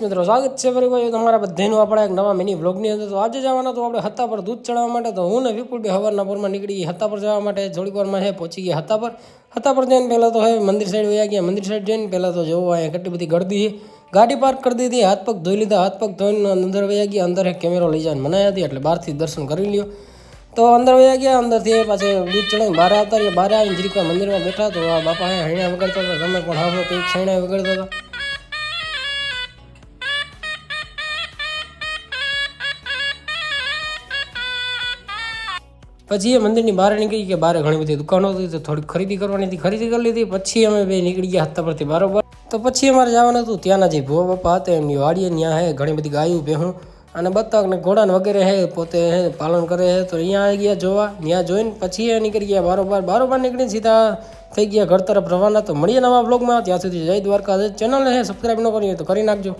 મિત્રો, સ્વાગત છે ફરી તમારા બધાનું. આપણે એક નવા મિની બ્લોગની અંદર તો આજે જવાના તો આપણે હત્તા પર દૂધ ચડાવવા માટે. તો હું ને વિપુલભાઈ હવારના પોરમાં નીકળી ગઈ હત્તા પર જવા માટે થોડીક વારમાં હે, પહોંચી ગયા હત્તા પર. હત્તા પર જઈને પહેલાં તો હવે મંદિર સાઈડ વયા ગયા. મંદિર સાઈડ જઈને પહેલાં તો જોવો અહીંયા કેટલી બધી ગળદી છે. ગાડી પાર્ક કરી દીધી, હાથ પગ ધોઈ લીધા. હાથ પગ ધોઈને અંદર વયા ગયા. અંદર એક કેમેરો લઈ જવાની મનાયા હતી, એટલે બહારથી દર્શન કરી લ્યો. તો અંદર વયા ગયા, અંદરથી પાછી દૂધ ચડાવીને બહાર આવતા રહ્યા. બહાર આવીને જરીક મંદિરમાં બેઠા તો આ બાપા હે, હૈણા વગાડતા હતા. તમે પણ હવે કંઈક હૈણા વગાડતા હતા. પછી એ મંદિરની બહાર નીકળી કે બહાર ઘણી બધી દુકાનો હતી તો થોડીક ખરીદી કરવાની હતી, ખરીદી કરી લીધી. પછી અમે બે નીકળી ગયા હતા પરથી બરાબર. તો પછી અમારે જવાનું હતું. ત્યાંના જે ભુવા બાપા હતા, એમની વાડીએ ત્યાં હે, ઘણી બધી ગાયું ભેહું અને બતક ને ઘોડા વગેરે હે, પોતે હે, પાલન કરે છે તો અહીંયા આવી ગયા જોવા ત્યાં જોઈને પછી એ નીકળી ગયા બારોબાર. બારોબાર નીકળીને સીધા થઈ ગયા ઘર તરફ રવાના. તો મળીએ નવા બ્લોગમાં ત્યાં સુધી જય દ્વારકા ચેનલને હે સબસ્ક્રાઈબ ન કરી તો કરી નાખજો.